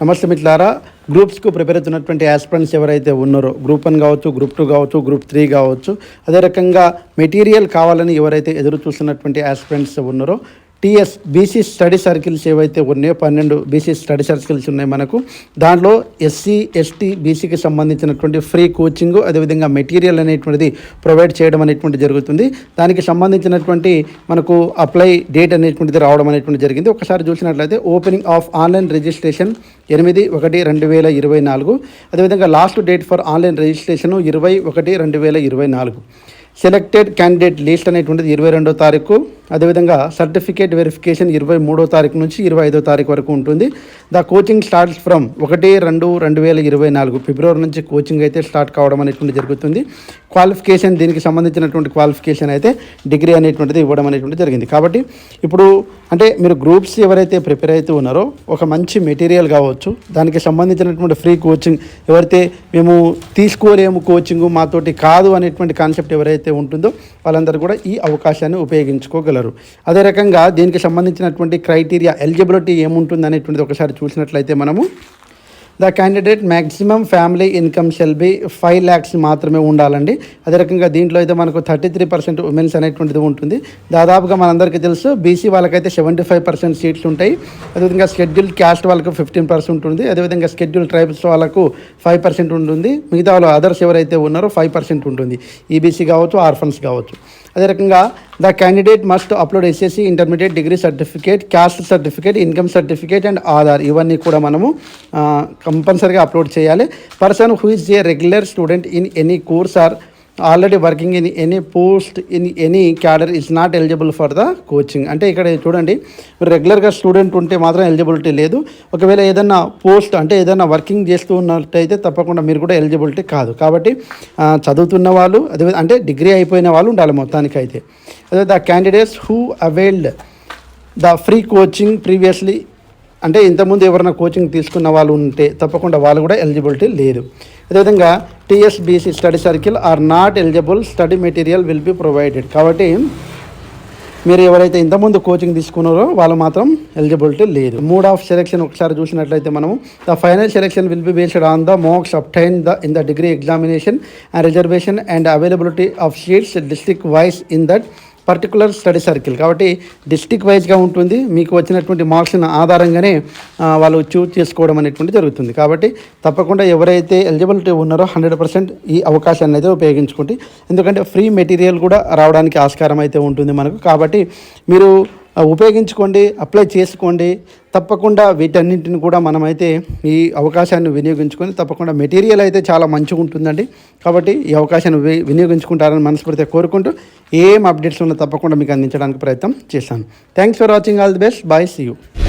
నమస్తే మిట్లారా గ్రూప్స్కు ప్రిపేర్ అవుతున్నటువంటి యాస్పిరెంట్స్ ఎవరైతే ఉన్నారో గ్రూప్ వన్ కావచ్చు గ్రూప్ టూ కావచ్చు గ్రూప్ త్రీ కావచ్చు అదే రకంగా మెటీరియల్ కావాలని ఎవరైతే ఎదురు చూస్తున్నటువంటి యాస్పిరెంట్స్ ఉన్నారో టీఎస్ బీసీ స్టడీ సర్కిల్స్ ఏవైతే ఉన్నాయో పన్నెండు బీసీ స్టడీ సర్కిల్స్ ఉన్నాయి మనకు. దాంట్లో ఎస్సీ ఎస్టీ బీసీకి సంబంధించినటువంటి ఫ్రీ కోచింగ్ అదేవిధంగా మెటీరియల్ అనేటువంటిది ప్రొవైడ్ చేయడం అనేటువంటి జరుగుతుంది. దానికి సంబంధించినటువంటి మనకు అప్లై డేట్ అనేటువంటిది రావడం అనేటువంటి జరిగింది. ఒకసారి చూసినట్లయితే ఓపెనింగ్ ఆఫ్ ఆన్లైన్ రిజిస్ట్రేషన్ ఎనిమిది ఒకటి రెండు వేల ఇరవై నాలుగు. అదేవిధంగా last date for online registration ఇరవై ఒకటి రెండు వేల ఇరవై నాలుగు. సెలెక్టెడ్ క్యాండిడేట్ లిస్ట్ అనేటువంటిది ఇరవై రెండో తారీఖు. అదేవిధంగా సర్టిఫికేట్ వెరిఫికేషన్ ఇరవై మూడో తారీఖు నుంచి ఇరవై ఐదో తారీఖు వరకు ఉంటుంది. ద కోచింగ్ స్టార్ట్స్ ఫ్రమ్ ఒకటి రెండు రెండు వేల ఇరవై నాలుగు ఫిబ్రవరి నుంచి కోచింగ్ అయితే స్టార్ట్ కావడం అనేటువంటి జరుగుతుంది. క్వాలిఫికేషన్ దీనికి సంబంధించినటువంటి క్వాలిఫికేషన్ అయితే డిగ్రీ అనేటువంటిది ఇవ్వడం అనేటువంటి జరిగింది. కాబట్టి ఇప్పుడు అంటే మీరు గ్రూప్స్ ఎవరైతే ప్రిపేర్ అవుతూ ఉన్నారో ఒక మంచి మెటీరియల్ కావచ్చు దానికి సంబంధించినటువంటి ఫ్రీ కోచింగ్ ఎవరైతే మేము తీసుకోలేము కోచింగ్ మాతోటి కాదు అనేటువంటి కాన్సెప్ట్ ఎవరైతే ఉంటుందో వాళ్ళందరూ కూడా ఈ అవకాశాన్ని ఉపయోగించుకోగలరు. అదే రకంగా దీనికి సంబంధించినటువంటి క్రైటీరియా ఎలిజిబిలిటీ ఏముంటుంది అనేటువంటిది ఒకసారి చూసినట్లయితే మనము the candidate maximum family income shall be five lakhs మాత్రమే ఉండాలండి. అదే రకంగా దీంట్లో అయితే మనకు థర్టీ త్రీ పర్సెంట్ ఉమెన్స్ అనేటువంటిది ఉంటుంది. దాదాపుగా మనందరికీ తెలుసు బీసీ వాళ్ళకైతే సెవెంటీ ఫైవ్ పర్సెంట్ సీట్స్ ఉంటాయి. అదేవిధంగా షెడ్యూల్ క్యాస్ట్ వాళ్ళకు ఫిఫ్టీన్ పర్సెంట్ ఉంటుంది అదేవిధంగా షెడ్యూల్ ట్రైబ్స్ వాళ్ళకు ఫైవ్ పర్సెంట్ ఉంటుంది. మిగతా వాళ్ళు అదర్స్ ఎవరైతే ఉన్నారో ఫైవ్ పర్సెంట్ ఉంటుంది. ఈబీసీ కావచ్చు ఆర్ఫన్స్ కావచ్చు. అదే రకంగా the candidate must upload SSC intermediate degree certificate caste certificate income certificate and Aadhaar ఇవన్నీ కూడా మనము కంపల్సరీగా అప్లోడ్ చేయాలి. Person who is a regular student in any course or already working in any post in any cadre is not eligible for the coaching అంటే ఇక్కడ చూడండి మీరు రెగ్యులర్గా స్టూడెంట్ ఉంటే మాత్రం ఎలిజిబిలిటీ లేదు. ఒకవేళ ఏదైనా పోస్ట్ అంటే ఏదైనా వర్కింగ్ చేస్తూ ఉన్నట్టయితే తప్పకుండా మీరు కూడా ఎలిజిబిలిటీ కాదు. కాబట్టి చదువుతున్న వాళ్ళు అదే అంటే డిగ్రీ అయిపోయిన వాళ్ళు ఉండాలి మొత్తానికి అయితే అదే the candidates who availed the free coaching previously అంటే ఇంతకుముందు ఎవరైనా కోచింగ్ తీసుకున్న వాళ్ళు ఉంటే తప్పకుండా వాళ్ళు కూడా ఎలిజిబిలిటీ లేదు. అదేవిధంగా TSBC study circle are not eligible study material will be provided కాబట్టి మీరు ఎవరైతే ఇంతకుముందు కోచింగ్ తీసుకున్నారో వాళ్ళు మాత్రం ఎలిజిబిలిటీ లేదు. మూడ్ ఆఫ్ సెలెక్షన్ ఒకసారి చూసినట్లయితే మనము the final selection will be based on the marks obtained the in the degree examination and reservation and availability of seats district wise in that particular study circle కాబట్టి district వైజ్గా ఉంటుంది. మీకు వచ్చినటువంటి మార్క్స్ని ఆధారంగానే వాళ్ళు చూజ్ చేసుకోవడం అనేటువంటి జరుగుతుంది. కాబట్టి తప్పకుండా ఎవరైతే ఎలిజిబిలిటీ ఉన్నారో హండ్రెడ్ పర్సెంట్ ఈ అవకాశాన్ని అయితే ఉపయోగించుకోండి. ఎందుకంటే ఫ్రీ మెటీరియల్ కూడా రావడానికి ఆస్కారం అయితే ఉంటుంది మనకు. కాబట్టి మీరు ఉపయోగించుకోండి అప్లై చేసుకోండి. తప్పకుండా వీటన్నింటిని కూడా మనమైతే ఈ అవకాశాన్ని వినియోగించుకొని తప్పకుండా మెటీరియల్ అయితే చాలా మంచిగా ఉంటుందండి. కాబట్టి ఈ అవకాశాన్ని వి- వినియోగించుకుంటారని మనస్ఫూర్తిగా కోరుకుంటూ ఏం అప్డేట్స్ ఉన్నా తప్పకుండా మీకు అందించడానికి ప్రయత్నం చేశాను thanks for watching all the best bye see you